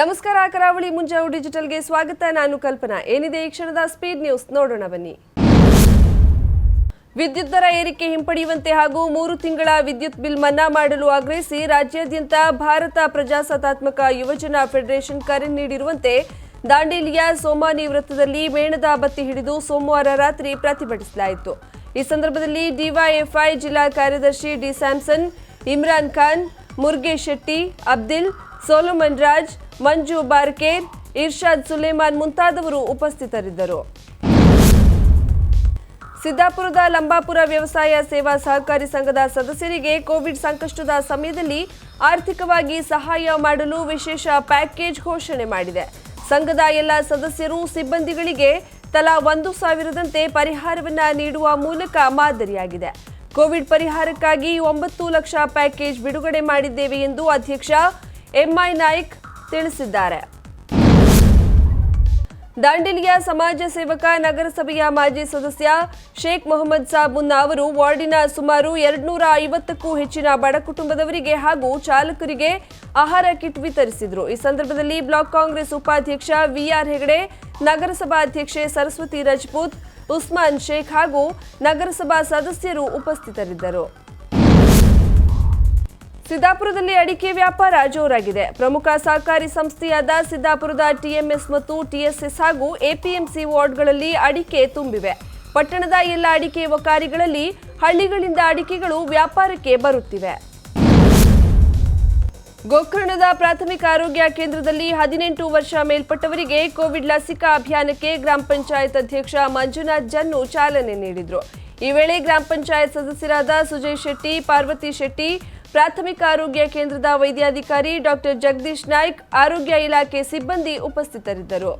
ನಮಸ್ಕಾರ, ಕರಾವಳಿ ಮುಂಜಾವು ಡಿಜಿಟಲ್ಗೆ ಸ್ವಾಗತ. ನಾನು ಕಲ್ಪನಾ. ಏನಿದೆ ಈ ಕ್ಷಣದ ಸ್ಪೀಡ್ ನ್ಯೂಸ್? ನೋಡೋಣ ಬನ್ನಿ. ವಿದ್ಯುತ್ ದರ ಏರಿಕೆ ಹಿಂಪಡೆಯುವಂತೆ ಹಾಗೂ ಮೂರು ತಿಂಗಳ ವಿದ್ಯುತ್ ಬಿಲ್ ಮನ್ನಾ ಮಾಡಲು ಆಗ್ರಹಿಸಿ ರಾಜ್ಯಾದ್ಯಂತ ಭಾರತ ಪ್ರಜಾಸತ್ತಾತ್ಮಕ ಯುವಜನ ಫೆಡರೇಷನ್ ಕರೆ ನೀಡಿರುವಂತೆ ದಾಂಡೇಲಿಯ ಸೋಮಾನಿ ವೃತ್ತದಲ್ಲಿ ಮೇಣದ ಬತ್ತಿ ಹಿಡಿದು ಸೋಮವಾರ ರಾತ್ರಿ ಪ್ರತಿಭಟಿಸಲಾಯಿತು. ಈ ಸಂದರ್ಭದಲ್ಲಿ ಡಿವೈಎಫ್ಐ ಜಿಲ್ಲಾ ಕಾರ್ಯದರ್ಶಿ D Samson, Imran Khan, Murgesh Shetty, Abdil, Solomon Raj Manju Barker, Irshad Suleman ಮುಂತಾದವರು ಉಪಸ್ಥಿತರಿದ್ದರು. ಸಿದ್ದಾಪುರದ ಲಂಬಾಪುರ ವ್ಯವಸಾಯ ಸೇವಾ ಸಹಕಾರಿ ಸಂಘದ ಸದಸ್ಯರಿಗೆ ಕೋವಿಡ್ ಸಂಕಷ್ಟದ ಸಮಯದಲ್ಲಿ ಆರ್ಥಿಕವಾಗಿ ಸಹಾಯ ಮಾಡಲು ವಿಶೇಷ ಪ್ಯಾಕೇಜ್ ಘೋಷಣೆ ಮಾಡಿದೆ. ಸಂಘದ ಎಲ್ಲ ಸದಸ್ಯರು ಸಿಬ್ಬಂದಿಗಳಿಗೆ ತಲಾ ಒಂದು ಸಾವಿರದಂತೆ ಪರಿಹಾರವನ್ನ ನೀಡುವ ಮೂಲಕ ಮಾದರಿಯಾಗಿದೆ. ಕೋವಿಡ್ ಪರಿಹಾರಕ್ಕಾಗಿ ಒಂಬತ್ತು ಲಕ್ಷ ಪ್ಯಾಕೇಜ್ ಬಿಡುಗಡೆ ಮಾಡಿದ್ದೇವೆ ಎಂದು ಅಧ್ಯಕ್ಷ ಎಂಐ ನಾಯ್ಕ್ ತಿಳಿಸಿದ್ದಾರೆ. ದಾಂಡೇಲಿಯ ಸಮಾಜ ಸೇವಕ ನಗರಸಭೆಯ ಮಾಜಿ ಸದಸ್ಯ ಶೇಖ್ ಮೊಹಮ್ಮದ್ ಸಾಬುನ್ನಾ ಅವರು ವಾರ್ಡಿನ ಸುಮಾರು ಎರಡ್ನೂರ ಐವತ್ತಕ್ಕೂ ಹೆಚ್ಚಿನ ಬಡ ಕುಟುಂಬದವರಿಗೆ ಹಾಗೂ ಚಾಲಕರಿಗೆ ಆಹಾರ ಕಿಟ್ ವಿತರಿಸಿದರು. ಈ ಸಂದರ್ಭದಲ್ಲಿ ಬ್ಲಾಕ್ ಕಾಂಗ್ರೆಸ್ ಉಪಾಧ್ಯಕ್ಷ ವಿಆರ್ ಹೆಗಡೆ, ನಗರಸಭಾ ಅಧ್ಯಕ್ಷೆ ಸರಸ್ವತಿ ರಜಪೂತ್, ಉಸ್ಮಾನ್ ಶೇಖ್ ಹಾಗೂ ನಗರಸಭಾ ಸದಸ್ಯರು ಉಪಸ್ಥಿತರಿದ್ದರು. ಸಿದ್ದಾಪುರದಲ್ಲಿ ಅಡಿಕೆ ವ್ಯಾಪಾರ ಜೋರಾಗಿದೆ. ಪ್ರಮುಖ ಸಹಕಾರಿ ಸಂಸ್ಥೆಯಾದ ಸಿದ್ದಾಪುರದ ಟಿಎಂಎಸ್ ಮತ್ತು ಟಿಎಸ್ಎಸ್ ಹಾಗೂ ಎಪಿಎಂಸಿ ವಾರ್ಡ್ಗಳಲ್ಲಿ ಅಡಿಕೆ ತುಂಬಿವೆ. ಪಟ್ಟಣದ ಎಲ್ಲ ಅಡಿಕೆ ವಕಾರಿಗಳಲ್ಲಿ ಹಳ್ಳಿಗಳಿಂದ ಅಡಿಕೆಗಳು ವ್ಯಾಪಾರಕ್ಕೆ ಬರುತ್ತಿವೆ. ಗೋಕರ್ಣದ ಪ್ರಾಥಮಿಕ ಆರೋಗ್ಯ ಕೇಂದ್ರದಲ್ಲಿ ಹದಿನೆಂಟು ವರ್ಷ ಮೇಲ್ಪಟ್ಟವರಿಗೆ ಕೋವಿಡ್ ಲಸಿಕಾ ಅಭಿಯಾನಕ್ಕೆ ಗ್ರಾಮ ಪಂಚಾಯತ್ ಅಧ್ಯಕ್ಷ ಮಂಜುನಾಥ್ ಜನ್ನು ಚಾಲನೆ ನೀಡಿದರು. ಈ ವೇಳೆ ಗ್ರಾಮ ಪಂಚಾಯತ್ ಸದಸ್ಯರಾದ ಸುಜಯ್ ಶೆಟ್ಟಿ, ಪಾರ್ವತಿ ಶೆಟ್ಟಿ ಪ್ರಾಥಮಿಕ ಆರೋಗ್ಯ ಕೇಂದ್ರದ ವೈದ್ಯಾಧಿಕಾರಿ ಡಾಕ್ಟರ್ ಜಗದೀಶ್ ನಾಯ್ಕ್, ಆರೋಗ್ಯ ಇಲಾಖೆ ಸಿಬ್ಬಂದಿ ಉಪಸ್ಥಿತರಿದ್ದರು.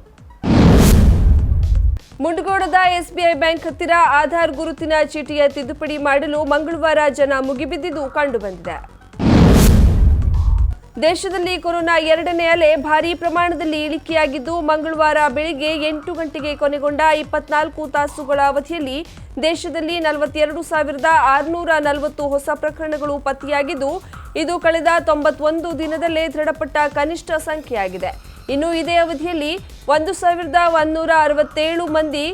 ಮುಂಡಗೋಡದ ಎಸ್ಬಿಐ ಬ್ಯಾಂಕ್ ಹತ್ತಿರ ಆಧಾರ್ ಗುರುತಿನ ಚೀಟಿಯ ತಿದ್ದುಪಡಿ ಮಾಡಲು ಮಂಗಳವಾರ ಜನ ಮುಗಿಬಿದ್ದಿದ್ದು ಕಂಡುಬಂದಿದೆ. ದೇಶದಲ್ಲಿ ಕೊರೋನಾ ಎರಡನೇ ಅಲೆ ಭಾರೀ ಪ್ರಮಾಣದಲ್ಲಿ ಇಳಿಕೆಯಾಗಿದ್ದು, ಮಂಗಳವಾರ ಬೆಳಿಗ್ಗೆ ಎಂಟು ಗಂಟೆಗೆ ಕೊನೆಗೊಂಡ ಇಪ್ಪತ್ನಾಲ್ಕು ತಾಸುಗಳ ಅವಧಿಯಲ್ಲಿ ದೇಶದಲ್ಲಿ ನಲವತ್ತೆರಡು ಸಾವಿರದ ಆರುನೂರ ನಲವತ್ತು ಹೊಸ ಪ್ರಕರಣಗಳು ಪತ್ತೆಯಾಗಿದ್ದು, ಇದು ಕಳೆದ ತೊಂಬತ್ತೊಂದು ದಿನದಲ್ಲೇ ದೃಢಪಟ್ಟ ಕನಿಷ್ಠ ಸಂಖ್ಯೆಯಾಗಿದೆ. ಇನ್ನು ಇದೇ ಅವಧಿಯಲ್ಲಿ ಒಂದು ಸಾವಿರದ ಒಂದೂರ ಅರವತ್ತೇಳು ಮಂದಿ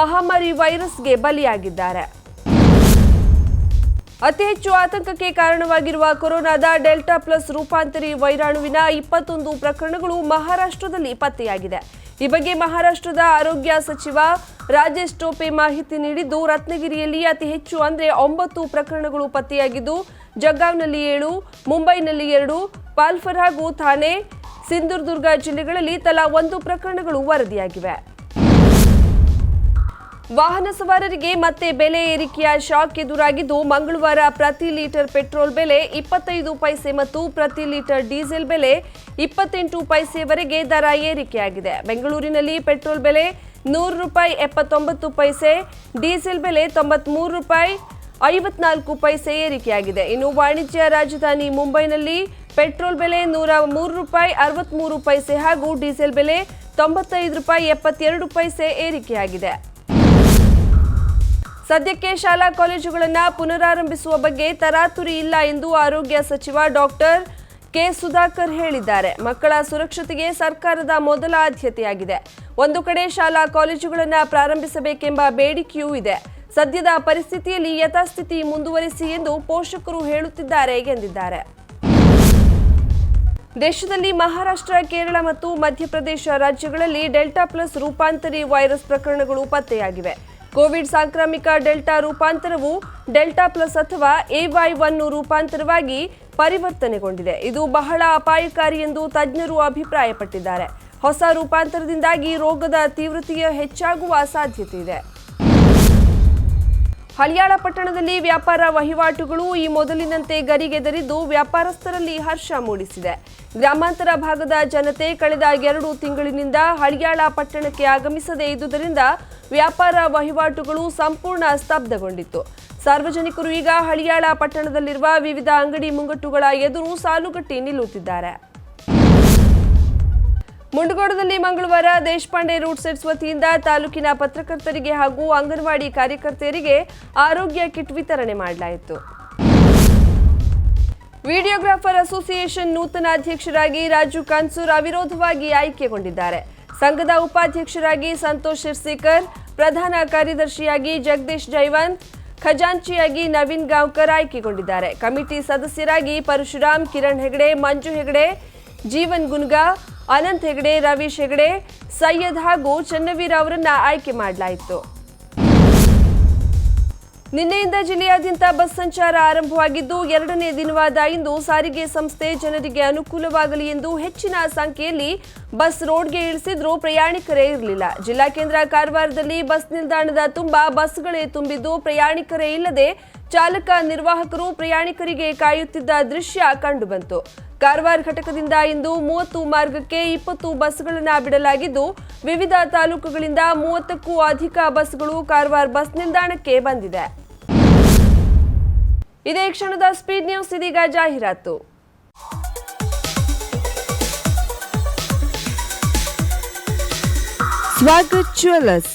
ಮಹಾಮಾರಿ ವೈರಸ್ಗೆ ಬಲಿಯಾಗಿದ್ದಾರೆ. ಅತಿ ಹೆಚ್ಚು ಆತಂಕಕ್ಕೆ ಕಾರಣವಾಗಿರುವ ಕೊರೋನಾದ ಡೆಲ್ಟಾ ಪ್ಲಸ್ ರೂಪಾಂತರಿ ವೈರಾಣುವಿನ ಇಪ್ಪತ್ತೊಂದು ಪ್ರಕರಣಗಳು ಮಹಾರಾಷ್ಟ್ರದಲ್ಲಿ ಪತ್ತೆಯಾಗಿದೆ. ಈ ಬಗ್ಗೆ ಮಹಾರಾಷ್ಟ್ರದ ಆರೋಗ್ಯ ಸಚಿವ ರಾಜೇಶ್ ಟೋಪೆ ಮಾಹಿತಿ ನೀಡಿದ್ದು, ರತ್ನಗಿರಿಯಲ್ಲಿ ಅತಿ ಹೆಚ್ಚು ಅಂದರೆ ಒಂಬತ್ತು ಪ್ರಕರಣಗಳು ಪತ್ತೆಯಾಗಿದ್ದು, ಜಗ್ಗಾವ್ನಲ್ಲಿ ಏಳು, ಮುಂಬೈನಲ್ಲಿ ಎರಡು ಪಾಲ್ಫರ್ ಹಾಗೂ ಥಾಣೆ, ಸಿಂಧುದುರ್ಗ ಜಿಲ್ಲೆಗಳಲ್ಲಿ ತಲಾ ಒಂದು ಪ್ರಕರಣಗಳು ವರದಿಯಾಗಿವೆ. ವಾಹನ ಸವಾರರಿಗೆ ಮತ್ತೆ ಬೆಲೆ ಏರಿಕೆಯ ಶಾಕ್ ಎದುರಾಗಿದ್ದು ಮಂಗಳವಾರ ಪ್ರತಿ ಲೀಟರ್ ಪೆಟ್ರೋಲ್ ಬೆಲೆ ಇಪ್ಪತ್ತೈದು ಪೈಸೆ ಮತ್ತು ಪ್ರತಿ ಲೀಟರ್ ಡೀಸೆಲ್ ಬೆಲೆ ಇಪ್ಪತ್ತೆಂಟು ಪೈಸೆವರೆಗೆ ದರ ಏರಿಕೆಯಾಗಿದೆ. ಬೆಂಗಳೂರಿನಲ್ಲಿ ಪೆಟ್ರೋಲ್ ಬೆಲೆ ನೂರು ರೂಪಾಯಿ ಎಪ್ಪತ್ತೊಂಬತ್ತು ಪೈಸೆ, ಡೀಸೆಲ್ ಬೆಲೆ ತೊಂಬತ್ಮೂರು ರೂಪಾಯಿ ಐವತ್ನಾಲ್ಕು ಪೈಸೆ ಏರಿಕೆಯಾಗಿದೆ. ಇನ್ನು ವಾಣಿಜ್ಯ ರಾಜಧಾನಿ ಮುಂಬೈನಲ್ಲಿ ಪೆಟ್ರೋಲ್ ಬೆಲೆ ನೂರ ಮೂರು ರೂಪಾಯಿ ಅರವತ್ಮೂರು ಪೈಸೆ ಹಾಗೂ ಡೀಸೆಲ್ ಬೆಲೆ ತೊಂಬತ್ತೈದು ರೂಪಾಯಿ ಎಪ್ಪತ್ತೆರಡು ಪೈಸೆ ಏರಿಕೆಯಾಗಿದೆ. ಸದ್ಯಕ್ಕೆ ಶಾಲಾ ಕಾಲೇಜುಗಳನ್ನು ಪುನರಾರಂಭಿಸುವ ಬಗ್ಗೆ ತರಾತುರಿ ಇಲ್ಲ ಎಂದು ಆರೋಗ್ಯ ಸಚಿವ ಡಾಕ್ಟರ್ ಕೆ ಸುಧಾಕರ್ ಹೇಳಿದ್ದಾರೆ. ಮಕ್ಕಳ ಸುರಕ್ಷತೆಗೆ ಸರ್ಕಾರದ ಮೊದಲ ಆದ್ಯತೆಯಾಗಿದೆ. ಒಂದು ಕಡೆ ಶಾಲಾ ಕಾಲೇಜುಗಳನ್ನು ಪ್ರಾರಂಭಿಸಬೇಕೆಂಬ ಬೇಡಿಕೆಯೂ ಇದೆ. ಸದ್ಯದ ಪರಿಸ್ಥಿತಿಯಲ್ಲಿ ಯಥಾಸ್ಥಿತಿ ಮುಂದುವರಿಸಿ ಎಂದು ಪೋಷಕರು ಹೇಳುತ್ತಿದ್ದಾರೆ ಎಂದಿದ್ದಾರೆ. ದೇಶದಲ್ಲಿ ಮಹಾರಾಷ್ಟ್ರ, ಕೇರಳ ಮತ್ತು ಮಧ್ಯಪ್ರದೇಶ ರಾಜ್ಯಗಳಲ್ಲಿ ಡೆಲ್ಟಾ ಪ್ಲಸ್ ರೂಪಾಂತರಿ ವೈರಸ್ ಪ್ರಕರಣಗಳು ಪತ್ತೆಯಾಗಿವೆ. ಕೋವಿಡ್ ಸಾಂಕ್ರಾಮಿಕ ಡೆಲ್ಟಾ ರೂಪಾಂತರವು ಡೆಲ್ಟಾ ಪ್ಲಸ್ ಅಥವಾ ಎವೈ ಒನ್ ರೂಪಾಂತರವಾಗಿ ಪರಿವರ್ತನೆಗೊಂಡಿದೆ. ಇದು ಬಹಳ ಅಪಾಯಕಾರಿ ಎಂದು ತಜ್ಞರು ಅಭಿಪ್ರಾಯಪಟ್ಟಿದ್ದಾರೆ. ಹೊಸ ರೂಪಾಂತರದಿಂದಾಗಿ ರೋಗದ ತೀವ್ರತೆಯು ಹೆಚ್ಚಾಗುವ ಸಾಧ್ಯತೆ ಇದೆ. ಹಳಿಯಾಳ ಪಟ್ಟಣದಲ್ಲಿ ವ್ಯಾಪಾರ ವಹಿವಾಟುಗಳು ಈ ಮೊದಲಿನಂತೆ ಗರಿಗೆದರಿದ್ದು ವ್ಯಾಪಾರಸ್ಥರಲ್ಲಿ ಹರ್ಷ ಮೂಡಿಸಿದೆ. ಗ್ರಾಮಾಂತರ ಭಾಗದ ಜನತೆ ಕಳೆದ ಎರಡು ತಿಂಗಳಿನಿಂದ ಹಳಿಯಾಳ ಪಟ್ಟಣಕ್ಕೆ ಆಗಮಿಸದೇ ಇದ್ದುದರಿಂದ ವ್ಯಾಪಾರ ವಹಿವಾಟುಗಳು ಸಂಪೂರ್ಣ ಸ್ತಬ್ಧಗೊಂಡಿತ್ತು. ಸಾರ್ವಜನಿಕರು ಈಗ ಹಳಿಯಾಳ ಪಟ್ಟಣದಲ್ಲಿರುವ ವಿವಿಧ ಅಂಗಡಿ ಮುಂಗಟ್ಟುಗಳ ಎದುರು ಸಾಲುಗಟ್ಟಿ ನಿಲ್ಲುತ್ತಿದ್ದಾರೆ. ಮುಂಡಗೋಡದಲ್ಲಿ ಮಂಗಳವಾರ ದೇಶಪಾಂಡೆ ರೂಟ್ ಸೆಟ್ಸ್ ವತಿಯಿಂದ ತಾಲೂಕಿನ ಪತ್ರಕರ್ತರಿಗೆ ಹಾಗೂ ಅಂಗನವಾಡಿ ಕಾರ್ಯಕರ್ತೆಯರಿಗೆ ಆರೋಗ್ಯ ಕಿಟ್ ವಿತರಣೆ ಮಾಡಲಾಯಿತು. ವಿಡಿಯೋಗ್ರಾಫರ್ ಅಸೋಸಿಯೇಷನ್ ನೂತನ ಅಧ್ಯಕ್ಷರಾಗಿ ರಾಜು ಕನ್ಸೂರ್ ಅವಿರೋಧವಾಗಿ ಆಯ್ಕೆಗೊಂಡಿದ್ದಾರೆ. ಸಂಘದ ಉಪಾಧ್ಯಕ್ಷರಾಗಿ ಸಂತೋಷ್ ಶಿರ್ಸಿಕರ್, ಪ್ರಧಾನ ಕಾರ್ಯದರ್ಶಿಯಾಗಿ ಜಗದೀಶ್ ಜೈವಂತ್, ಖಜಾಂಚಿಯಾಗಿ ನವೀನ್ ಗಾಂವ್ಕರ್ ಆಯ್ಕೆಗೊಂಡಿದ್ದಾರೆ. ಕಮಿಟಿ ಸದಸ್ಯರಾಗಿ ಪರಶುರಾಮ್, ಕಿರಣ್ ಹೆಗಡೆ, ಮಂಜು ಹೆಗಡೆ, ಜೀವನ್ ಗುನ್ಗಾ ಅನಂತ್ ಹೆಗಡೆ, ರವೀಶ್ ಹೆಗಡೆ, ಸೈಯದ್ ಹಾಗೂ ಚನ್ನವೀರ್ ಅವರನ್ನ ಆಯ್ಕೆ ಮಾಡಲಾಯಿತು. ನಿನ್ನೆಯಿಂದ ಜಿಲ್ಲೆಯಾದ್ಯಂತ ಬಸ್ ಸಂಚಾರ ಆರಂಭವಾಗಿದ್ದು, ಎರಡನೇ ದಿನವಾದ ಇಂದು ಸಾರಿಗೆ ಸಂಸ್ಥೆ ಜನರಿಗೆ ಅನುಕೂಲವಾಗಲಿ ಎಂದು ಹೆಚ್ಚಿನ ಸಂಖ್ಯೆಯಲ್ಲಿ ಬಸ್ ರೋಡ್ಗೆ ಇಳಿಸಿದ್ರೂ ಪ್ರಯಾಣಿಕರೇ ಇರಲಿಲ್ಲ. ಜಿಲ್ಲಾ ಕೇಂದ್ರ ಕಾರವಾರದಲ್ಲಿ ಬಸ್ ನಿಲ್ದಾಣದ ತುಂಬ ಬಸ್ಗಳೇ ತುಂಬಿದ್ದು ಪ್ರಯಾಣಿಕರೇ ಇಲ್ಲದೆ ಚಾಲಕ ನಿರ್ವಾಹಕರು ಪ್ರಯಾಣಿಕರಿಗೆ ಕಾಯುತ್ತಿದ್ದ ದೃಶ್ಯ ಕಂಡುಬಂತು. ಕಾರವಾರ ಘಟಕದಿಂದ ಇಂದು ಮೂವತ್ತು ಮಾರ್ಗಕ್ಕೆ ಇಪ್ಪತ್ತು ಬಸ್ಗಳನ್ನು ಬಿಡಲಾಗಿದ್ದು, ವಿವಿಧ ತಾಲೂಕುಗಳಿಂದ ಮೂವತ್ತಕ್ಕೂ ಅಧಿಕ ಬಸ್ಗಳು ಕಾರವಾರ ಬಸ್ ನಿಲ್ದಾಣಕ್ಕೆ ಬಂದಿದೆ. ಇದೇ ಕ್ಷಣದ ಸ್ಪೀಡ್ ನ್ಯೂಸ್ ಇದೀಗ ಜಾಹೀರಾತು. ಸ್ವಾಗತ್ ಜ್ಯುವೆಲ್ಲರ್ಸ್